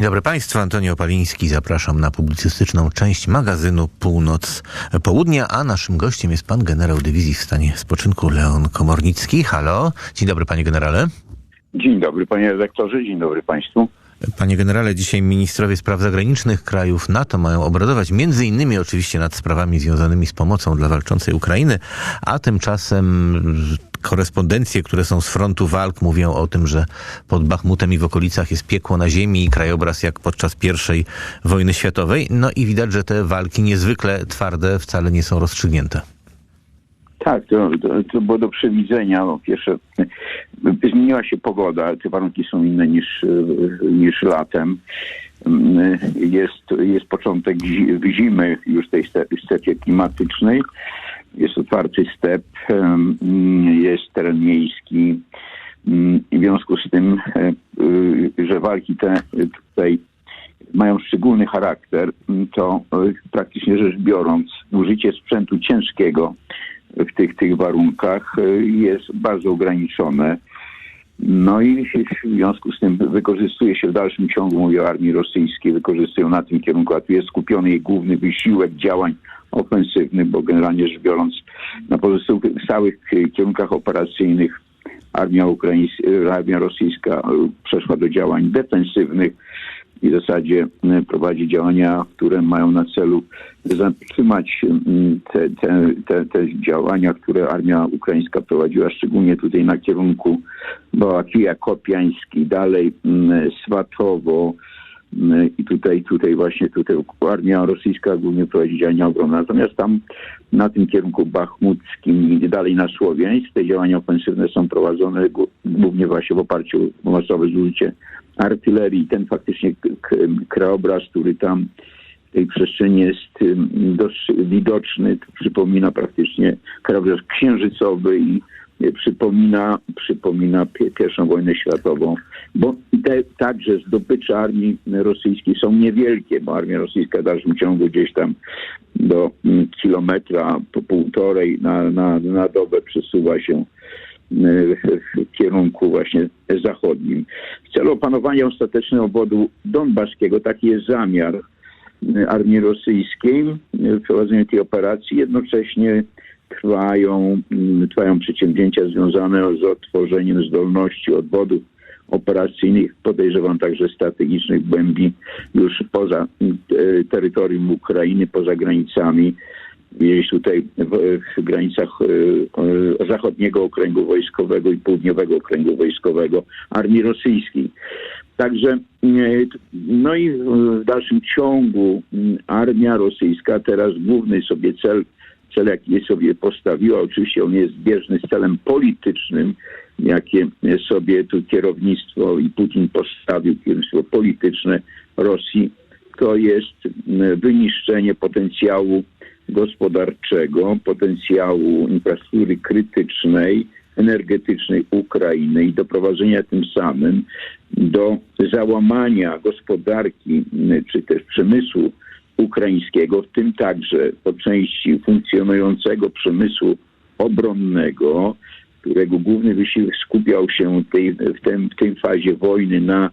Dzień dobry Państwu, Antonio Paliński. Zapraszam na publicystyczną część magazynu Północ Południa, a naszym gościem jest pan generał dywizji w stanie spoczynku Leon Komornicki. Halo, dzień dobry panie generale. Dzień dobry panie redaktorze, dzień dobry państwu. Panie generale, dzisiaj ministrowie spraw zagranicznych krajów NATO mają obradować między innymi oczywiście nad sprawami związanymi z pomocą dla walczącej Ukrainy, a tymczasem korespondencje, które są z frontu walk mówią o tym, że pod Bachmutem i w okolicach jest piekło na ziemi i krajobraz jak podczas I wojny światowej. No i widać, że te walki niezwykle twarde wcale nie są rozstrzygnięte. Tak, to, to, to było do przewidzenia. Po pierwsze, zmieniła się pogoda, te warunki są inne niż, niż latem. Jest, jest początek zimy już tej stepie klimatycznej. Jest otwarty step, jest teren miejski. W związku z tym, że walki te tutaj mają szczególny charakter, to praktycznie rzecz biorąc, użycie sprzętu ciężkiego w tych, tych warunkach jest bardzo ograniczone. No i w związku z tym wykorzystuje się w dalszym ciągu, mówię o armii rosyjskiej, wykorzystują na tym kierunku, a tu jest skupiony jej główny wysiłek działań ofensywnych, bo generalnie rzecz biorąc na pozostałych kierunkach operacyjnych armia, ukraińska, armia rosyjska przeszła do działań defensywnych i w zasadzie prowadzi działania, które mają na celu zatrzymać te, te, te, te działania, które armia ukraińska prowadziła, szczególnie tutaj na kierunku Bałakija, Kopiański, dalej Swatowo, i tutaj, tutaj właśnie tutaj armia rosyjska głównie prowadzi działania obronne. Natomiast tam na tym kierunku bachmuckim i dalej na Słowiańsk te działania ofensywne są prowadzone głównie właśnie w oparciu o masowe zużycie artylerii. Ten faktycznie krajobraz, który tam w tej przestrzeni jest widoczny, przypomina praktycznie krajobraz księżycowy i przypomina, przypomina pierwszą wojnę światową, bo te także zdobycze armii rosyjskiej są niewielkie, bo armia rosyjska w dalszym ciągu gdzieś tam do kilometra, po półtorej na, na, na dobę przesuwa się w kierunku właśnie zachodnim. W celu opanowania ostatecznego obwodu donbaskiego taki jest zamiar armii rosyjskiej w prowadzeniu tej operacji. Jednocześnie trwają, trwają przedsięwzięcia związane z otworzeniem zdolności odwodów operacyjnych, podejrzewam także strategicznych głębi już poza terytorium Ukrainy, poza granicami, gdzieś tutaj w, w granicach zachodniego okręgu wojskowego i południowego okręgu wojskowego armii rosyjskiej. Także, no i w dalszym ciągu armia rosyjska teraz główny sobie cel cel, jaki sobie postawiła. Oczywiście on jest zbieżny z celem politycznym, jakie sobie tu kierownictwo i Putin postawił, kierownictwo polityczne Rosji. To jest wyniszczenie potencjału gospodarczego, potencjału infrastruktury krytycznej, energetycznej Ukrainy i doprowadzenia tym samym do załamania gospodarki czy też przemysłu ukraińskiego, w tym także po części funkcjonującego przemysłu obronnego, którego główny wysiłek skupiał się tej, w, tym, w tej fazie wojny na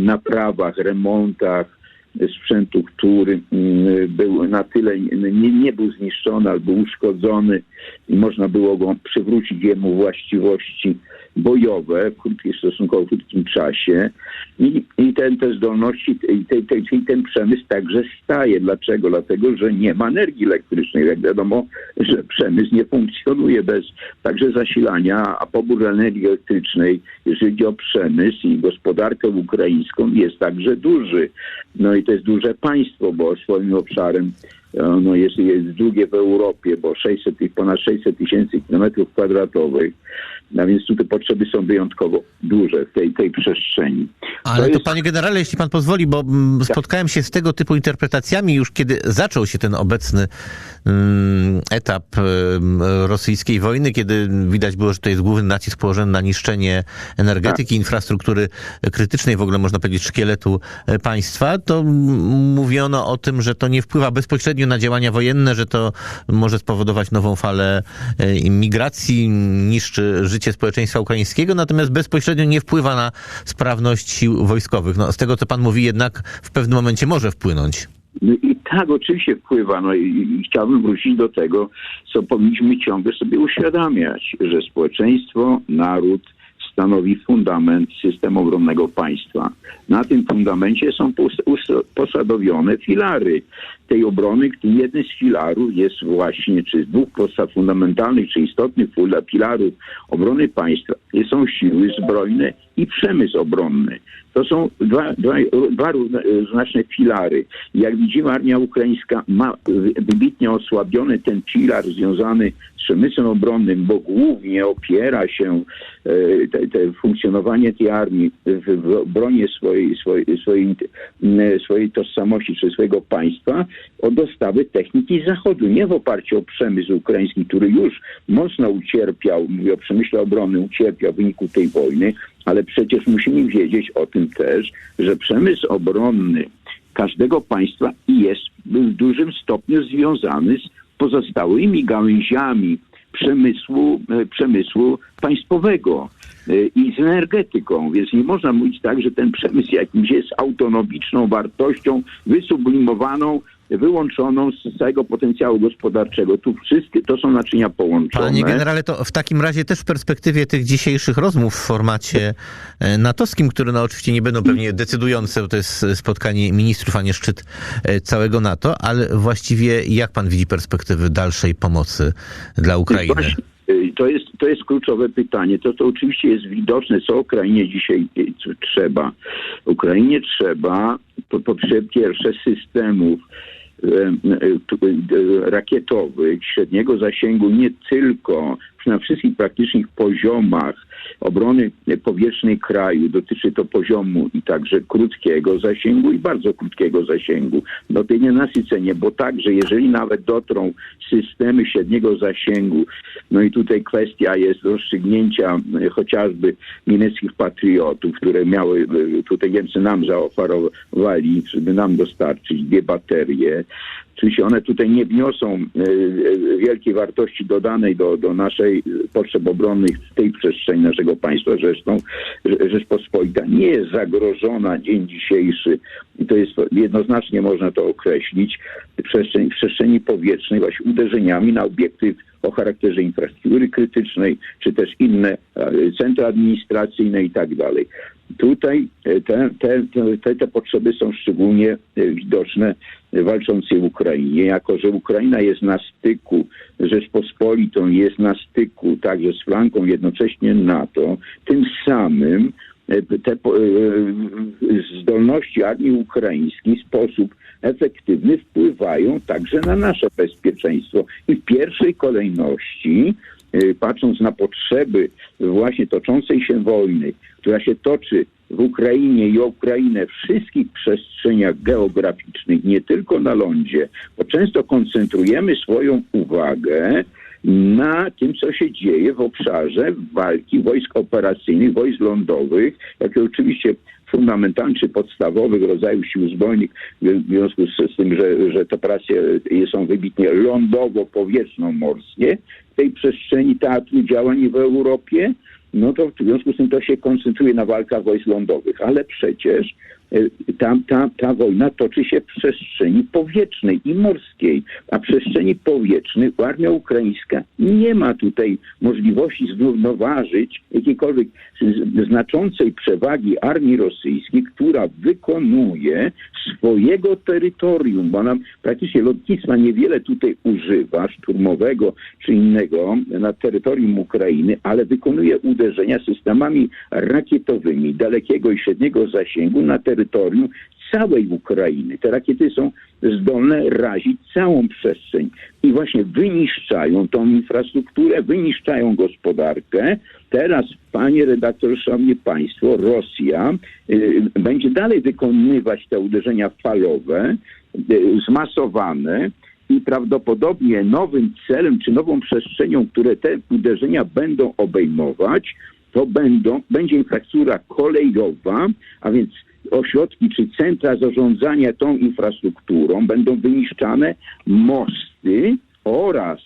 naprawach, remontach sprzętu, który był na tyle, nie, nie był zniszczony albo uszkodzony i można było go przywrócić jemu właściwości bojowe w krótkim, stosunkowo krótkim czasie i, i ten, te zdolności, i te, te, ten przemysł także staje. Dlaczego? Dlatego, że nie ma energii elektrycznej. Jak wiadomo, że przemysł nie funkcjonuje bez także zasilania, a pobór energii elektrycznej, jeżeli chodzi o przemysł i gospodarkę ukraińską, jest także duży. No i to jest duże państwo, bo swoim obszarem no jest, jest drugie w Europie, bo 600, ponad 600 tysięcy kilometrów kwadratowych. A więc tutaj potrzeby są wyjątkowo duże w tej, tej przestrzeni. Ale to, jest... to, panie generale, jeśli pan pozwoli, bo tak. spotkałem się z tego typu interpretacjami już kiedy zaczął się ten obecny um, etap um, rosyjskiej wojny, kiedy widać było, że to jest główny nacisk położony na niszczenie energetyki, tak. infrastruktury krytycznej, w ogóle można powiedzieć szkieletu państwa, to mówiono o tym, że to nie wpływa bezpośrednio na działania wojenne, że to może spowodować nową falę e, migracji, niszczy życie społeczeństwa ukraińskiego, natomiast bezpośrednio nie wpływa na sprawność sił wojskowych. No, z tego, co pan mówi, jednak w pewnym momencie może wpłynąć. No i tak, oczywiście wpływa. No i, chciałbym wrócić do tego, co powinniśmy ciągle sobie uświadamiać, że społeczeństwo, naród stanowi fundament systemu obronnego państwa. Na tym fundamencie są posadowione filary tej obrony. Jeden z filarów jest właśnie, czy z dwóch podstaw fundamentalnych, czy istotnych filarów obrony państwa są siły zbrojne i przemysł obronny. To są dwa, dwa, dwa równoznaczne filary. Jak widzimy, armia ukraińska ma wybitnie osłabiony ten filar związany z przemysłem obronnym, bo głównie opiera się e, te, te funkcjonowanie tej armii w, w obronie swojej, swojej, swojej, m, swojej tożsamości czy swojego państwa o dostawy techniki z zachodu, nie w oparciu o przemysł ukraiński, który już mocno ucierpiał, mówię o przemyśle obronnym, ucierpiał w wyniku tej wojny, ale przecież musimy wiedzieć o tym też, że przemysł obronny każdego państwa jest w dużym stopniu związany z pozostałymi gałęziami przemysłu, e, przemysłu państwowego e, i z energetyką. Więc nie można mówić tak, że ten przemysł jakimś jest autonomiczną wartością wysublimowaną wyłączoną z całego potencjału gospodarczego. Tu wszystkie to są naczynia połączone. Panie generale, to w takim razie też w perspektywie tych dzisiejszych rozmów w formacie e, natowskim, które no oczywiście nie będą pewnie decydujące, bo to jest spotkanie ministrów, a nie szczyt e, całego NATO, ale właściwie jak pan widzi perspektywy dalszej pomocy dla Ukrainy? Właśnie, y, To jest, to jest kluczowe pytanie. To, to oczywiście jest widoczne, co Ukrainie dzisiaj trzeba. Ukrainie trzeba po, po pierwsze systemów rakietowych średniego zasięgu nie tylko na wszystkich praktycznych poziomach obrony powietrznej kraju. Dotyczy to poziomu i także krótkiego zasięgu i bardzo krótkiego zasięgu. No to nienasycenie, bo także jeżeli nawet dotrą systemy średniego zasięgu, no i tutaj kwestia jest rozstrzygnięcia e, chociażby niemieckich patriotów, które miały, e, tutaj Niemcy nam zaoferowali, żeby nam dostarczyć dwie baterie, Oczywiście one tutaj nie wniosą e, e, wielkiej wartości dodanej do, do naszej potrzeb obronnych w tej przestrzeni naszego państwa. Zresztą Rze- Rzeczpospolita nie jest zagrożona dzień dzisiejszy, to jest jednoznacznie można to określić, w przestrzeni, w przestrzeni powietrznej właśnie uderzeniami na obiekty o charakterze infrastruktury krytycznej, czy też inne e, centra administracyjne i tak dalej. Tutaj e, te, te, te, te potrzeby są szczególnie e, widoczne w walczącej Ukrainie. Jako, że Ukraina jest na styku Rzeczpospolitą, jest na styku także z flanką jednocześnie NATO, tym samym e, te e, zdolności armii ukraińskiej w sposób efektywny wpływają także na nasze bezpieczeństwo. I w pierwszej kolejności, e, patrząc na potrzeby właśnie toczącej się wojny, która się toczy w Ukrainie i o Ukrainę wszystkich przestrzeniach geograficznych, nie tylko na lądzie, bo często koncentrujemy swoją uwagę na tym, co się dzieje w obszarze walki wojsk operacyjnych, wojsk lądowych, jakie oczywiście fundamentalnych czy podstawowych rodzajów sił zbrojnych, w związku z, tym, że, że te operacje są wybitnie lądowo-powietrzno-morskie, w tej przestrzeni teatru działań w Europie, no to w związku z tym to się koncentruje na walkach wojsk lądowych, ale przecież ta, ta, ta wojna toczy się w przestrzeni powietrznej i morskiej, a przestrzeni powietrznej armia ukraińska nie ma tutaj możliwości zrównoważyć jakiejkolwiek znaczącej przewagi armii rosyjskiej, która wykonuje swojego terytorium, bo nam praktycznie lotnictwa niewiele tutaj używa, szturmowego czy innego na terytorium Ukrainy, ale wykonuje uderzenia systemami rakietowymi dalekiego i średniego zasięgu na terytorium całej Ukrainy. Te rakiety są zdolne razić całą przestrzeń i właśnie wyniszczają tą infrastrukturę, wyniszczają gospodarkę. Teraz, panie redaktor, szanowni państwo, Rosja y, będzie dalej wykonywać te uderzenia falowe, y, zmasowane i prawdopodobnie nowym celem czy nową przestrzenią, które te uderzenia będą obejmować, to będą, będzie infrastruktura kolejowa, a więc ośrodki czy centra zarządzania tą infrastrukturą, będą wyniszczane mosty oraz,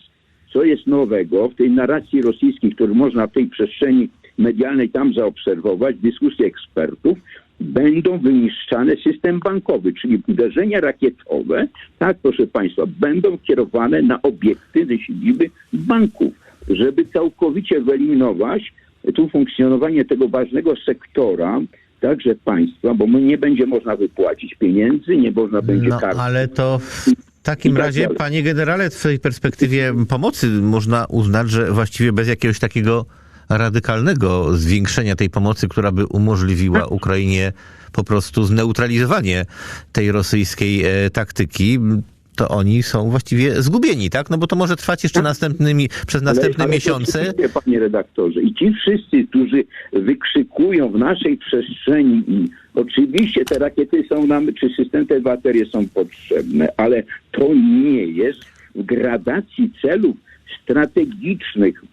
co jest nowego w tej narracji rosyjskiej, którą można w tej przestrzeni medialnej tam zaobserwować, dyskusje ekspertów, będą wyniszczane system bankowy, czyli uderzenia rakietowe, tak proszę Państwa, będą kierowane na obiekty, na siedziby banków, żeby całkowicie wyeliminować tu funkcjonowanie tego ważnego sektora, także państwa, bo mu nie będzie można wypłacić pieniędzy, nie można będzie No, karać. ale to w takim tak razie, dalej. panie generale, w tej perspektywie pomocy można uznać, że właściwie bez jakiegoś takiego radykalnego zwiększenia tej pomocy, która by umożliwiła Ukrainie po prostu zneutralizowanie tej rosyjskiej e, taktyki, to oni są właściwie zgubieni, tak? No bo to może trwać jeszcze następnymi, przez następne Ale- ale miesiące. Panie redaktorze, i ci wszyscy, którzy wykrzykują w naszej przestrzeni i oczywiście te rakiety są nam, czy system, te baterie są potrzebne, ale to nie jest w gradacji celów strategicznych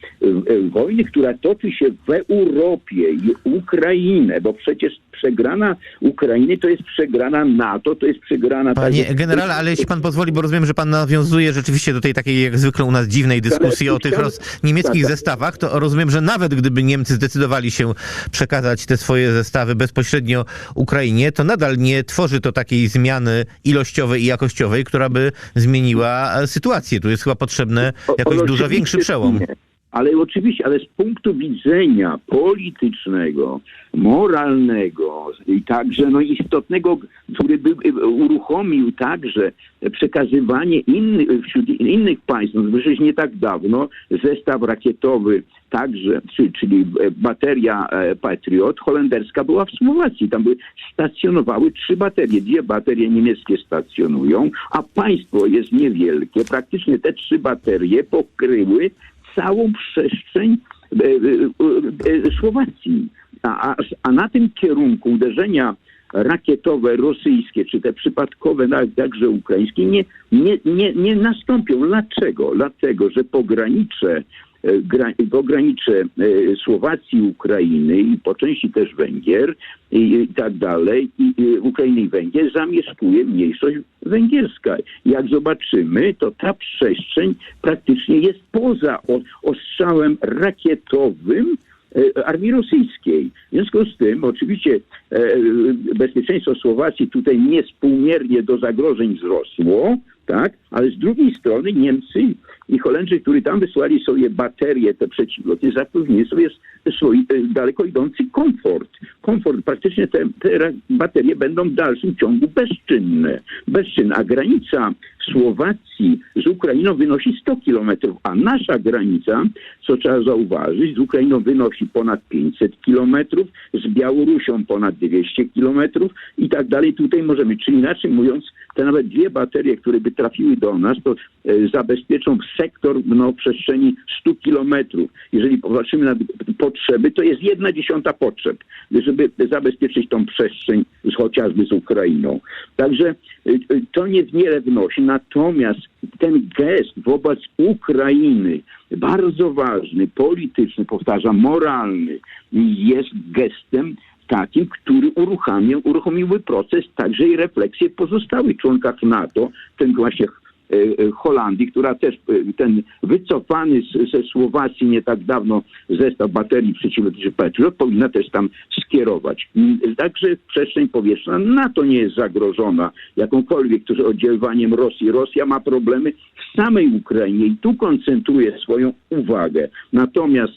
wojny, która toczy się w Europie i Ukrainę, bo przecież przegrana Ukrainy to jest przegrana NATO, to jest przegrana... Panie także- generale, ale jeśli pan pozwoli, bo rozumiem, że pan nawiązuje rzeczywiście do tej takiej jak zwykle u nas dziwnej dyskusji o tych roz... niemieckich tak, tak. zestawach, to rozumiem, że nawet gdyby Niemcy zdecydowali się przekazać te swoje zestawy bezpośrednio Ukrainie, to nadal nie tworzy to takiej zmiany ilościowej i jakościowej, która by zmieniła e, sytuację. Tu jest chyba potrzebny O- jakoś dużo większy przełom. nie. Ale oczywiście, ale z punktu widzenia politycznego, moralnego i także no, istotnego, który by uruchomił także przekazywanie innych, wśród innych państw, no, przecież nie tak dawno zestaw rakietowy także, czy, czyli bateria e, Patriot holenderska była w Słowacji. Tam były, stacjonowały trzy baterie. Dwie baterie niemieckie stacjonują, a państwo jest niewielkie. Praktycznie te trzy baterie pokryły całą przestrzeń e, e, e, Słowacji. A, a, na tym kierunku uderzenia rakietowe rosyjskie, czy te przypadkowe, także ukraińskie, nie, nie, nie, nie nastąpią. Dlaczego? Dlatego, że pogranicze e, gra- pogranicze e, Słowacji, Ukrainy i po części też Węgier i, i tak dalej, i, i Ukrainy i Węgier zamieszkuje mniejszość węgierska. Jak zobaczymy, to ta przestrzeń praktycznie jest poza ostrzałem rakietowym e, armii rosyjskiej. W związku z tym oczywiście e, bezpieczeństwo Słowacji tutaj niespółmiernie do zagrożeń wzrosło, tak? Ale z drugiej strony Niemcy i Holendrzy, którzy tam wysłali sobie baterie, te przeciwlotnie, zapewnili sobie swój e, daleko idący komfort. Komfort, praktycznie te, te baterie będą w dalszym ciągu bezczynne. Bezczynne. A granica Słowacji z Ukrainą wynosi 100 kilometrów, a nasza granica, co trzeba zauważyć, z Ukrainą wynosi ponad 500 kilometrów, z Białorusią ponad 200 kilometrów i tak dalej. Tutaj możemy, czyli inaczej mówiąc, te nawet dwie baterie, które by trafiły do nas, to e, zabezpieczą sektor no, przestrzeni 100 kilometrów. Jeżeli popatrzymy na potrzeby, to jest jedna dziesiąta potrzeb, żeby zabezpieczyć tą przestrzeń chociażby z Ukrainą. Także y, y, to niewiele wnosi, natomiast ten gest wobec Ukrainy, bardzo ważny, polityczny, powtarzam, moralny, jest gestem takim, który uruchamiał, uruchomiłby proces także i refleksję pozostałych członkach NATO, ten właśnie Holandii, która też e, ten wycofany ze Słowacji nie tak dawno zestaw baterii przeciwlotniczych Patriot powinna też tam skierować. Mm, Także przestrzeń powietrzna NATO nie jest zagrożona jakąkolwiek oddziaływaniem Rosji. Rosja ma problemy w samej Ukrainie i tu koncentruje swoją uwagę. Natomiast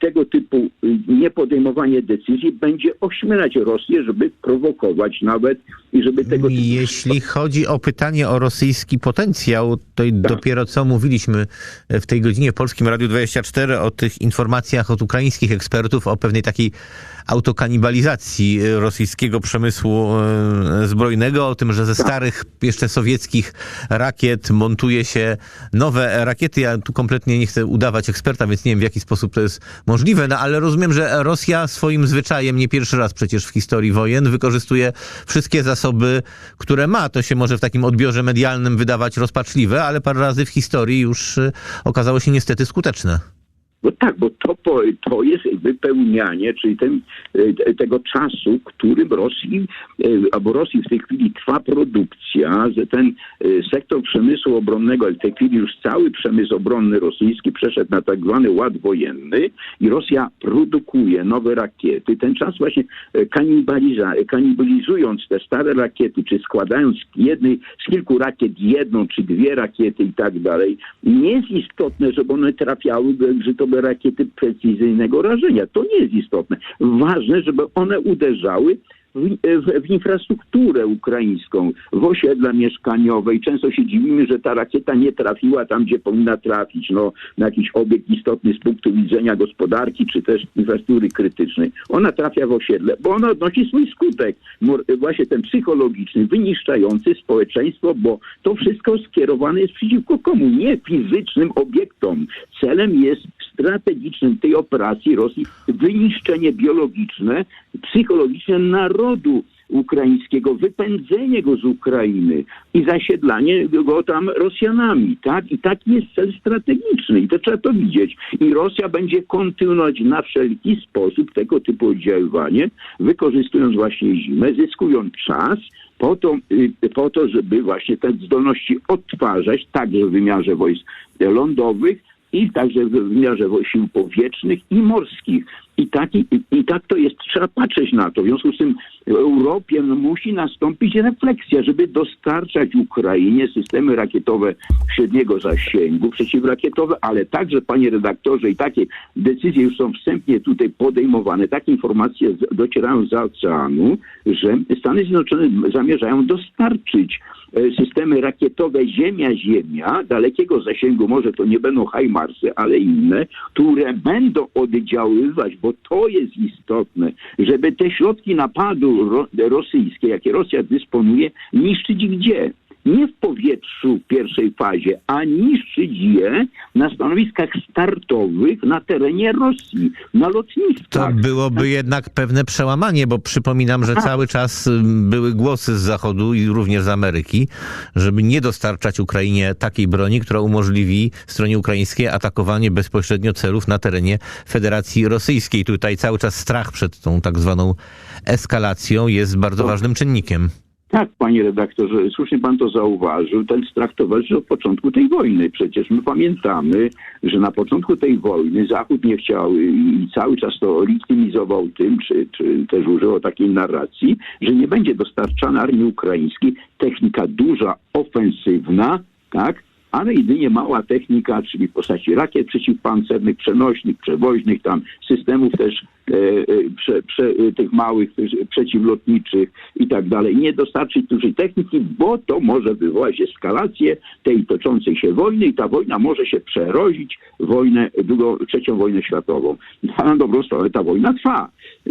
tego typu y, niepodejmowanie decyzji będzie ośmielać Rosję, żeby prowokować nawet i żeby tego typu... Jeśli chodzi o pytanie o rosyjski potencjał, to i dopiero co mówiliśmy w tej godzinie w Polskim Radiu 24 o tych informacjach od ukraińskich ekspertów o pewnej takiej autokanibalizacji e, rosyjskiego przemysłu e, zbrojnego, o tym, że ze starych, jeszcze sowieckich rakiet montuje się nowe rakiety. Ja tu kompletnie nie chcę udawać eksperta, więc nie wiem w jaki sposób to jest możliwe, no ale rozumiem, że Rosja swoim zwyczajem, nie pierwszy raz przecież w historii wojen, wykorzystuje wszystkie zasoby, które ma. To się może w takim odbiorze medialnym wydawać rozpaczliwe, ale parę razy w historii już e, okazało się niestety skuteczne. Bo tak, bo to, to jest wypełnianie, czyli ten, e, tego czasu, którym Rosji, e, albo Rosji w tej chwili trwa produkcja, że ten e, sektor przemysłu obronnego, ale w tej chwili już cały przemysł obronny rosyjski przeszedł na tak zwany ład wojenny i Rosja produkuje nowe rakiety. Ten czas właśnie kanibalizując te stare rakiety, czy składając jednej, z kilku rakiet jedną czy dwie rakiety i tak dalej, nie jest istotne, żeby one trafiały w grzytowe rakiety precyzyjnego rażenia. To nie jest istotne. Ważne, żeby one uderzały w, w, infrastrukturę ukraińską, w osiedla mieszkaniowe i często się dziwimy, że ta rakieta nie trafiła tam, gdzie powinna trafić, no, na jakiś obiekt istotny z punktu widzenia gospodarki, czy też infrastruktury krytycznej. Ona trafia w osiedle, bo ona odnosi swój skutek, właśnie ten psychologiczny, wyniszczający społeczeństwo, bo to wszystko skierowane jest przeciwko komu? Nie fizycznym obiektom. Celem jest strategicznym tej operacji Rosji wyniszczenie biologiczne, psychologiczne narodu ukraińskiego, wypędzenie go z Ukrainy i zasiedlanie go tam Rosjanami, tak? I taki jest cel strategiczny i to trzeba to widzieć. I Rosja będzie kontynuować na wszelki sposób tego typu oddziaływanie, wykorzystując właśnie zimę, zyskując czas, po to, y, po to, żeby właśnie te zdolności odtwarzać także w wymiarze wojsk lądowych i także w wymiarze sił powietrznych i morskich. I tak, i, tak to jest, trzeba patrzeć na to. W związku z tym w Europie musi nastąpić refleksja, żeby dostarczać Ukrainie systemy rakietowe średniego zasięgu, przeciwrakietowe, ale także, panie redaktorze, i takie decyzje już są wstępnie tutaj podejmowane, takie informacje docierają z oceanu, że Stany Zjednoczone zamierzają dostarczyć e, systemy rakietowe Ziemia-Ziemia, dalekiego zasięgu, może to nie będą HIMARSy, ale inne, które będą oddziaływać, bo to jest istotne, żeby te środki napadu ro- rosyjskie, jakie Rosja dysponuje, niszczyć gdzie? Nie w powietrzu w pierwszej fazie, a niszczyć je na stanowiskach startowych na terenie Rosji, na To lotniskach. byłoby jednak pewne przełamanie, bo przypominam, że cały czas były głosy z Zachodu i również z Ameryki, żeby nie dostarczać Ukrainie takiej broni, która umożliwi stronie ukraińskiej atakowanie bezpośrednio celów na terenie Federacji Rosyjskiej. Tutaj cały czas strach przed tą tak zwaną eskalacją jest bardzo ważnym czynnikiem. Tak, panie redaktorze, słusznie pan to zauważył. Ten strach towarzyszy od początku tej wojny. Przecież my pamiętamy, że na początku tej wojny Zachód nie chciał i cały czas to legitymizował tym, czy, czy też używał takiej narracji, że nie będzie dostarczana armii ukraińskiej technika duża, ofensywna, tak? ale jedynie mała technika, czyli w postaci rakiet przeciwpancernych, przenośnych, przewoźnych, tam systemów też prze, prze, e, tych małych przeciwlotniczych i tak dalej. Nie dostarczyć dużej techniki, bo to może wywołać eskalację tej toczącej się wojny i ta wojna może się przerodzić w wojnę, drugą, trzecią wojnę światową. A na dobrą sprawę ta wojna trwa.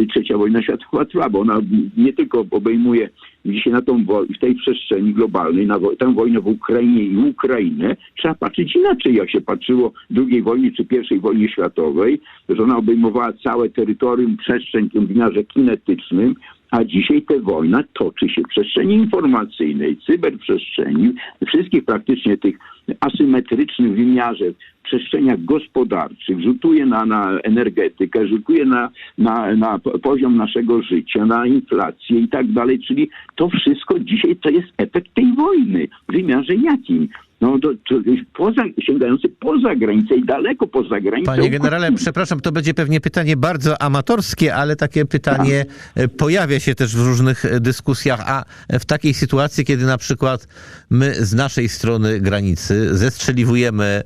Trzecia wojna światowa trwa, bo ona nie tylko obejmuje dzisiaj na tą w tej przestrzeni globalnej, na wo- tę wojnę w Ukrainie i Ukrainę, trzeba patrzeć inaczej, jak się patrzyło II wojnie czy pierwszej wojnie światowej, że ona obejmowała całe terytorium, przestrzeń w tym wymiarze kinetycznym, a dzisiaj ta wojna toczy się w przestrzeni informacyjnej, cyberprzestrzeni, wszystkich praktycznie tych asymetrycznych wymiarze, przestrzeniach gospodarczych, rzutuje na, na energetykę, rzutuje na, na, na po- poziom naszego życia, na inflację i tak dalej. Czyli to wszystko dzisiaj to jest efekt tej wojny. W wymiarze jakim? No, to, to poza, sięgający poza granicę i daleko poza granicę. Panie generale, przepraszam, to będzie pewnie pytanie bardzo amatorskie, ale takie pytanie e, pojawia się też w różnych e, dyskusjach. A w takiej sytuacji, kiedy na przykład my z naszej strony granicy zestrzeliwujemy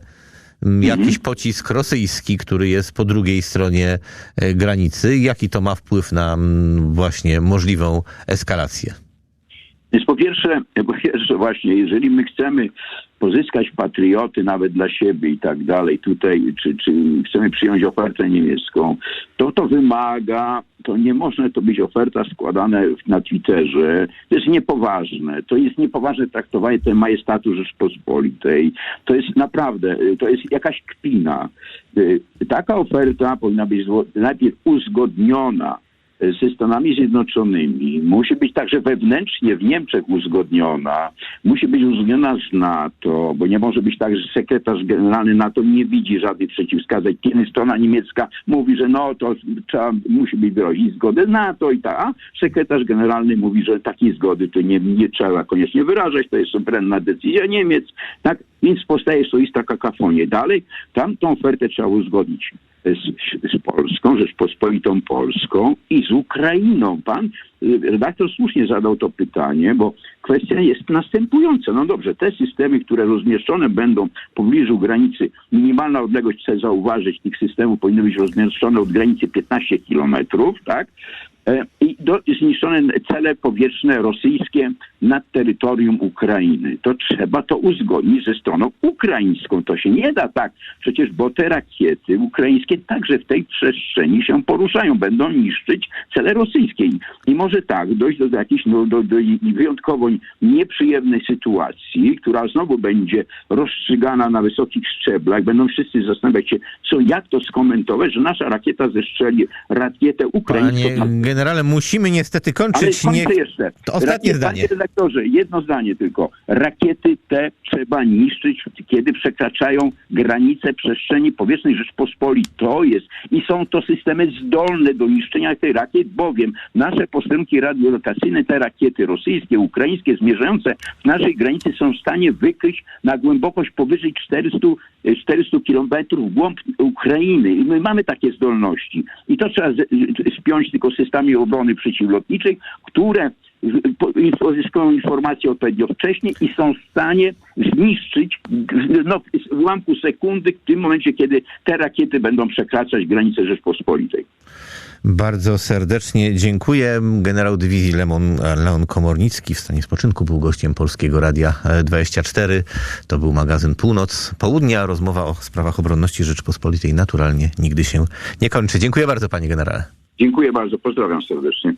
mm, jakiś pocisk rosyjski, który jest po drugiej stronie e, granicy, jaki to ma wpływ na mm, właśnie możliwą eskalację? Więc po pierwsze, po pierwsze właśnie, jeżeli my chcemy pozyskać patrioty nawet dla siebie i tak dalej, tutaj, czy, czy chcemy przyjąć ofertę niemiecką, to to wymaga, to nie może to być oferta składana na Twitterze, to jest niepoważne, to jest niepoważne traktowanie tej majestatu Rzeczpospolitej, to jest naprawdę, to jest jakaś kpina. Y, Taka oferta powinna być najpierw uzgodniona ze Stanami Zjednoczonymi. Musi być także wewnętrznie w Niemczech uzgodniona, musi być uzgodniona z NATO, bo nie może być tak, że sekretarz generalny NATO nie widzi żadnych przeciwwskazań, kiedy strona niemiecka mówi, że no to trzeba, musi być wyrazić zgodę NATO i tak, a sekretarz generalny mówi, że takiej zgody to nie, nie trzeba koniecznie wyrażać, to jest suwerenna decyzja Niemiec, tak? Więc powstaje swoista kakafonia. Dalej, tamtą ofertę trzeba uzgodnić z, z Polską, Rzeczpospolitą Polską i z Ukrainą. Pan y, redaktor słusznie zadał to pytanie, bo kwestia jest następująca. No dobrze, te systemy, które rozmieszczone będą w pobliżu granicy, minimalna odległość, chcę zauważyć, tych systemów powinny być rozmieszczone od granicy 15 kilometrów, tak? E, i do, zniszczone cele powietrzne rosyjskie nad terytorium Ukrainy. To trzeba to uzgodnić ze stroną ukraińską. To się nie da tak, przecież bo te rakiety ukraińskie także w tej przestrzeni się poruszają, będą niszczyć cele rosyjskie. I może tak dojść do jakiejś no, do, do wyjątkowo nieprzyjemnej sytuacji, która znowu będzie rozstrzygana na wysokich szczeblach. Będą wszyscy zastanawiać się, co, jak to skomentować, że nasza rakieta zestrzeli rakietę ukraińską. Panie generale, musimy niestety Ale kończyć. kończę Nie... jeszcze. To ostatnie zdanie. Panie redaktorze, jedno zdanie tylko. Rakiety te trzeba niszczyć, kiedy przekraczają granice przestrzeni powietrznej Rzeczpospolitej. To jest. I są to systemy zdolne do niszczenia tych rakiet, bowiem nasze posterunki radiolokacyjne, te rakiety rosyjskie, ukraińskie, zmierzające w naszej granicy są w stanie wykryć na głębokość powyżej 400, e, 400 kilometrów w głąb Ukrainy. I my mamy takie zdolności. I to trzeba spiąć tylko z systemami obrony przeciwlotniczej, które z- po- info- zyskują informacje odpowiednio wcześnie i są w stanie zniszczyć no, w ułamku sekundy w tym momencie, kiedy te rakiety będą przekraczać granice Rzeczpospolitej. Bardzo serdecznie dziękuję. Generał dywizji Leon, Leon Komornicki w stanie spoczynku był gościem Polskiego Radia e, 24. To był magazyn Północ. Południa rozmowa o sprawach obronności Rzeczpospolitej naturalnie nigdy się nie kończy. Dziękuję bardzo panie generale. Dziękuję bardzo, pozdrawiam serdecznie.